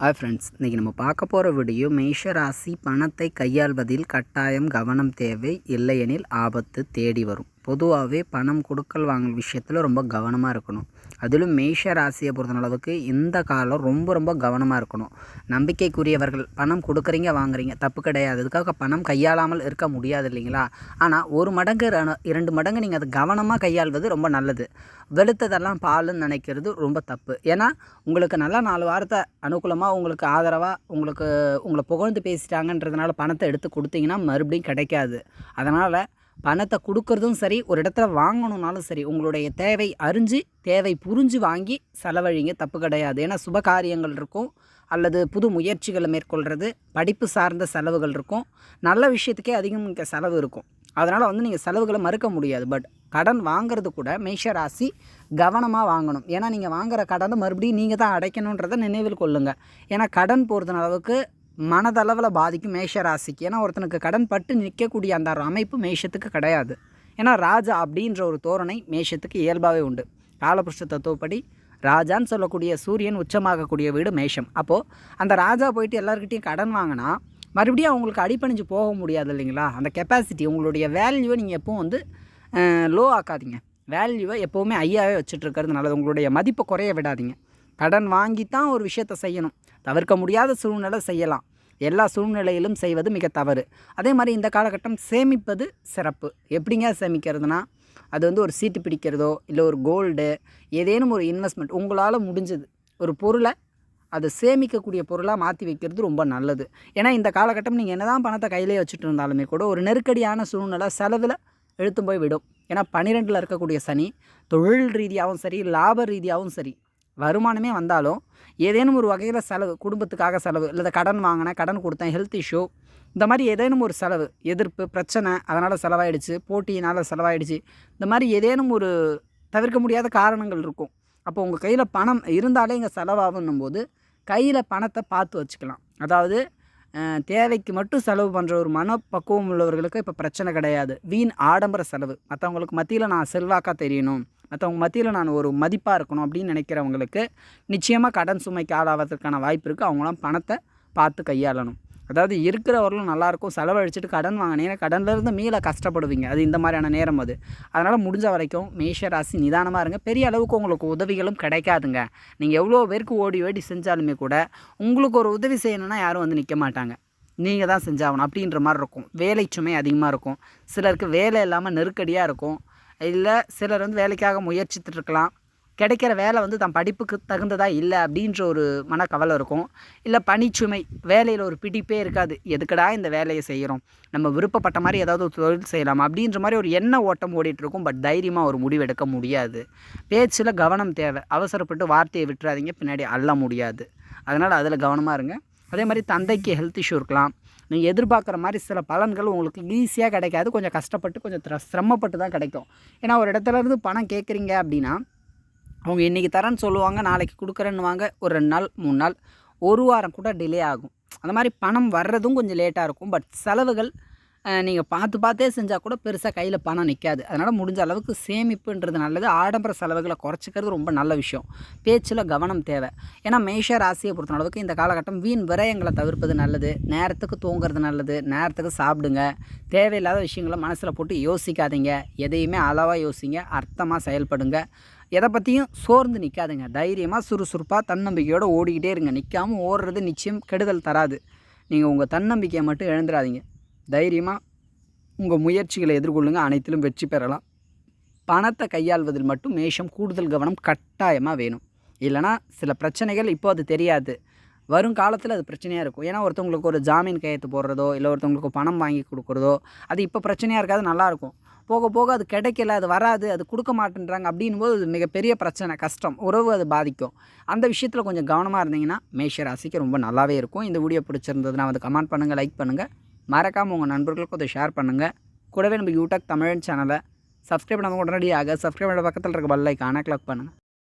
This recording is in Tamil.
ஹாய் ஃப்ரெண்ட்ஸ் இன்றைக்கி நம்ம பார்க்க போகிற வீடியோ மேஷராசி பணத்தை கையாள்வதில் கட்டாயம் கவனம் தேவை இல்லையெனில் ஆபத்து தேடி வரும். பொதுவாகவே பணம் கொடுக்கல் வாங்கல் விஷயத்தில் ரொம்ப கவனமாக இருக்கணும். அதிலும் மேஷ ராசியை பொறுத்தளவுக்கு இந்த காலம் ரொம்ப ரொம்ப கவனமாக இருக்கணும். நம்பிக்கைக்குரியவர்கள் பணம் கொடுக்குறீங்க வாங்குறீங்க தப்பு கிடையாது. அதுக்காக பணம் கையாளாமல் இருக்க முடியாது இல்லைங்களா? ஆனால் ஒரு மடங்கு இரண்டு மடங்கு நீங்கள் அதை கவனமாக கையாள்வது ரொம்ப நல்லது. வெளுத்ததெல்லாம் பாலுன்னு நினைக்கிறது ரொம்ப தப்பு. ஏன்னா உங்களுக்கு நல்லா நாலு வாரத்தை அனுகூலமாக உங்களுக்கு ஆதரவாக உங்களுக்கு உங்களை புகழ்ந்து பேசிட்டாங்கன்றதுனால பணத்தை எடுத்து கொடுத்தீங்கன்னா மறுபடியும் கிடைக்காது. அதனால் பணத்தை கொடுக்கறதும் சரி ஒரு இடத்துல வாங்கணுன்னாலும் சரி உங்களுடைய தேவை அறிஞ்சு தேவை புரிஞ்சு வாங்கி செலவழிங்க. தப்பு கிடையாது. ஏன்னா சுப காரியங்கள் இருக்கும். அல்லது புது முயற்சிகளை மேற்கொள்கிறது படிப்பு சார்ந்த செலவுகள் இருக்கும். நல்ல விஷயத்துக்கே அதிகம் இங்கே செலவு இருக்கும். அதனால் வந்து நீங்கள் செலவுகளை மறுக்க முடியாது. பட் கடன் வாங்குறது கூட மேஷ ராசி கவனமாக வாங்கணும். ஏன்னா நீங்கள் வாங்குகிற கடனை மறுபடியும் நீங்கள் தான் அடைக்கணுன்றதை நினைவில் கொள்ளுங்கள் ஏன்னா கடன் பொறுத்த அளவுக்கு மனதளவில் பாதிக்கும் மேஷ ராசிக்கு ஏன்னா ஒருத்தனுக்கு கடன் பட்டு நிற்கக்கூடிய அந்த ஒரு அமைப்பு மேஷத்துக்கு கிடையாது. ஏன்னா ராஜா அப்படின்ற ஒரு தோரணை மேஷத்துக்கு இயல்பாகவே உண்டு. காலபுருஷ தத்துவப்படி ராஜான்னு சொல்லக்கூடிய சூரியன் உச்சமாகக்கூடிய வீடு மேஷம். அப்போது அந்த ராஜா போயிட்டு எல்லாருக்கிட்டையும் கடன் வாங்கினா மறுபடியும் அவங்களுக்கு அடிப்பணிஞ்சு போக முடியாது இல்லைங்களா? அந்த கெப்பாசிட்டி உங்களுடைய வேல்யூவை நீங்கள் எப்பவும் வந்து லோ ஆக்காதீங்க. வேல்யூவை எப்போவுமே ஐயாவே வச்சுட்டுருக்கிறது நல்லது. உங்களுடைய மதிப்பை குறைய விடாதீங்க. கடன் வாங்கி தான் ஒரு விஷயத்தை செய்யணும். தவிர்க்க முடியாத சூழ்நிலை செய்யலாம். எல்லா சூழ்நிலையிலும் செய்வது மிக தவறு. அதே மாதிரி இந்த காலகட்டம் சேமிப்பது சிறப்பு. எப்படிங்க சேமிக்கிறதுனா அது வந்து ஒரு சீட்டு பிடிக்கிறதோ இல்லை ஒரு கோல்டு ஏதேனும் ஒரு இன்வெஸ்ட்மெண்ட் உங்களால் முடிஞ்சது. ஒரு பொருளை அதை சேமிக்கக்கூடிய பொருளாக மாற்றி வைக்கிறது ரொம்ப நல்லது. ஏன்னா இந்த காலகட்டம் நீங்கள் என்ன தான் பணத்தை கையிலே வச்சுட்டு இருந்தாலுமே கூட ஒரு நெருக்கடியான சூழ்நிலை செலவில் எழுத்து போய் விடும். ஏன்னா பன்னிரெண்டில் இருக்கக்கூடிய சனி தொழில் ரீதியாகவும் சரி லாப ரீதியாகவும் சரி. வருமானமே வந்தாலும் ஏதேனும் ஒரு வகையில் செலவு குடும்பத்துக்காக செலவு இல்லை கடன் வாங்கினேன் கடன் கொடுத்தேன் ஹெல்த் இஷ்யூ இந்த மாதிரி ஏதேனும் ஒரு செலவு எதிர்ப்பு பிரச்சனை அதனால் செலவாயிடுச்சு போட்டியினால் செலவாயிடுச்சு இந்த மாதிரி ஏதேனும் ஒரு தவிர்க்க முடியாத காரணங்கள் இருக்கும். அப்போ உங்கள் கையில் பணம் இருந்தாலே இங்கே செலவாகும் போது கையில் பணத்தை பார்த்து வச்சுக்கலாம். அதாவது தேவைக்கு மட்டும் செலவு பண்ணுற ஒரு மனப்பக்குவம் உள்ளவர்களுக்கு இப்போ பிரச்சனை கிடையாது. வீண் ஆடம்பர செலவு. மற்றவங்களுக்கு மத்தியில் நான் செல்வாக்காக தெரியணும். மற்றவங்க மத்தியில் நான் ஒரு மதிப்பாக இருக்கணும் அப்படின்னு நினைக்கிறவங்களுக்கு நிச்சயமாக கடன் சுமைக்கு ஆளாவதற்கான வாய்ப்பு இருக்குது அவங்களாம் பணத்தை பார்த்து கையாளணும். அதாவது இருக்கிறவர்களும் நல்லாயிருக்கும் செலவழிச்சிட்டு கடன் வாங்கினீங்கன்னா கடன்லேருந்து மீள கஷ்டப்படுவீங்க. அது இந்த மாதிரியான நேரம் அது. அதனால் முடிஞ்ச வரைக்கும் மேஷ ராசி நிதானமாக இருங்க. பெரிய அளவுக்கு உங்களுக்கு உதவிகளும் கிடைக்காதுங்க. நீங்கள் எவ்வளோ பேருக்கு ஓடி ஓடி செஞ்சாலுமே கூட உங்களுக்கு ஒரு உதவி செய்யணும்னா யாரும் வந்து நிற்க மாட்டாங்க. நீங்கள் தான் செஞ்சாகணும் அப்படின்ற மாதிரி இருக்கும். வேலை சுமை அதிகமாக இருக்கும். சிலருக்கு வேலை இல்லாமல் நெருக்கடியாக இருக்கும். இல்லை சிலர் வந்து வேலைக்காக முயற்சித்துட்டு இருக்கலாம் கிடைக்கிற வேலை வந்து தன் படிப்புக்கு தகுந்ததாக இல்லை அப்படின்ற ஒரு மனக்கவலை இருக்கும். இல்லை பணிச்சுமை வேலையில் ஒரு பிடிப்பே இருக்காது. எதுக்கடா இந்த வேலையை செய்கிறோம் நம்ம விருப்பப்பட்ட மாதிரி ஏதாவது ஒரு தொழில் செய்யலாம். அப்படின்ற மாதிரி ஒரு எண்ண ஓட்டம் ஓடிட்டுருக்கும் பட் தைரியமாக ஒரு முடிவு எடுக்க முடியாது. பேச்சில் கவனம் தேவை. அவசரப்பட்டு வார்த்தையை விட்டுறாதீங்க. பின்னாடி அள்ள முடியாது. அதனால் அதில் கவனமாக இருங்க. அதே மாதிரி தந்தைக்கு ஹெல்த் இஷ்யூ இருக்கலாம். நீங்கள் எதிர்பார்க்குற மாதிரி சில பலன்கள் உங்களுக்கு ஈஸியாக கிடைக்காது. கொஞ்சம் கஷ்டப்பட்டு கொஞ்சம் சிரமப்பட்டு தான் கிடைக்கும். ஏன்னா ஒரு இடத்துல இருந்து பணம் கேட்குறீங்க அப்படின்னா அவங்க இன்றைக்கி தரேன்னு சொல்லுவாங்க நாளைக்கு கொடுக்குறேன்னுவாங்க ஒரு ரெண்டு நாள் மூணு நாள் ஒரு வாரம் கூட டிலே ஆகும். அந்த மாதிரி பணம் வர்றதும் கொஞ்சம் லேட்டாக இருக்கும். பட் செலவுகள் நீங்கள் பார்த்து பார்த்தே செஞ்சால் கூட பெருசாக கையில் பணம் நிற்காது அதனால் முடிஞ்ச அளவுக்கு சேமிப்புன்றது நல்லது. ஆடம்பர செலவுகளை குறைச்சிக்கிறது ரொம்ப நல்ல விஷயம். பேச்சில் கவனம் தேவை. ஏன்னா மேஷ ராசியை பொறுத்த அளவுக்கு இந்த காலகட்டம் வீண் விரயங்களை தவிர்ப்பது நல்லது. நேரத்துக்கு தூங்குறது நல்லது. நேரத்துக்கு சாப்பிடுங்க. தேவையில்லாத விஷயங்களை மனசில் போட்டு யோசிக்காதீங்க. எதையுமே அளவாக யோசிங்க. அர்த்தமாக செயல்படுங்க. எதை பற்றியும் சோர்ந்து நிற்காதுங்க தைரியமாக சுறுசுறுப்பாக தன்னம்பிக்கையோடு ஓடிக்கிட்டே இருங்க. நிற்காமல் ஓடுறது நிச்சயம் கெடுதல் தராது. நீங்கள் உங்கள் தன்னம்பிக்கையை மட்டும் எழுந்துடாதீங்க தைரியமாக உங்கள் முயற்சிகளை எதிர்கொள்ளுங்க. அனைத்திலும் வெற்றி பெறலாம். பணத்தை கையாள்வதில் மட்டும் மேஷம் கூடுதல் கவனம் கட்டாயமாக வேணும். இல்லைனா சில பிரச்சனைகள் இப்போ அது தெரியாது. வருங்காலத்தில் அது பிரச்சனையாக இருக்கும். ஏன்னா ஒருத்தவங்களுக்கு ஒரு ஜாமீன் கையெழுத்து போடுறதோ இல்லை ஒருத்தவங்களுக்கு பணம் வாங்கி கொடுக்குறதோ அது இப்போ பிரச்சனையாக இருக்காது நல்லாயிருக்கும் போக போக அது கிடைக்கல அது வராது அது கொடுக்க மாட்டேன்றாங்க அப்படின்னும் போது அது மிகப்பெரிய பிரச்சனை கஷ்டம் உறவு அது பாதிக்கும். அந்த விஷயத்தில் கொஞ்சம் கவனமாக இருந்தீங்கன்னா மேஷ ராசிக்கு ரொம்ப நல்லாவே இருக்கும். இந்த வீடியோ பிடிச்சிருந்ததுன்னா வந்து கமெண்ட் பண்ணுங்கள் லைக் பண்ணுங்கள் மறக்காமல் உங்கள் நண்பர்களுக்கும் அதை ஷேர் பண்ணுங்கள் கூடவே நம்ம யூடக் தமிழன் சேனலை சப்ஸ்கிரைப் பண்ணாமல் உடனடியாக சப்ஸ்கிரைப் பண்ண பக்கத்தில் இருக்க பல்லைக்கான ஐக்கானை கிளிக் பண்ணுங்கள்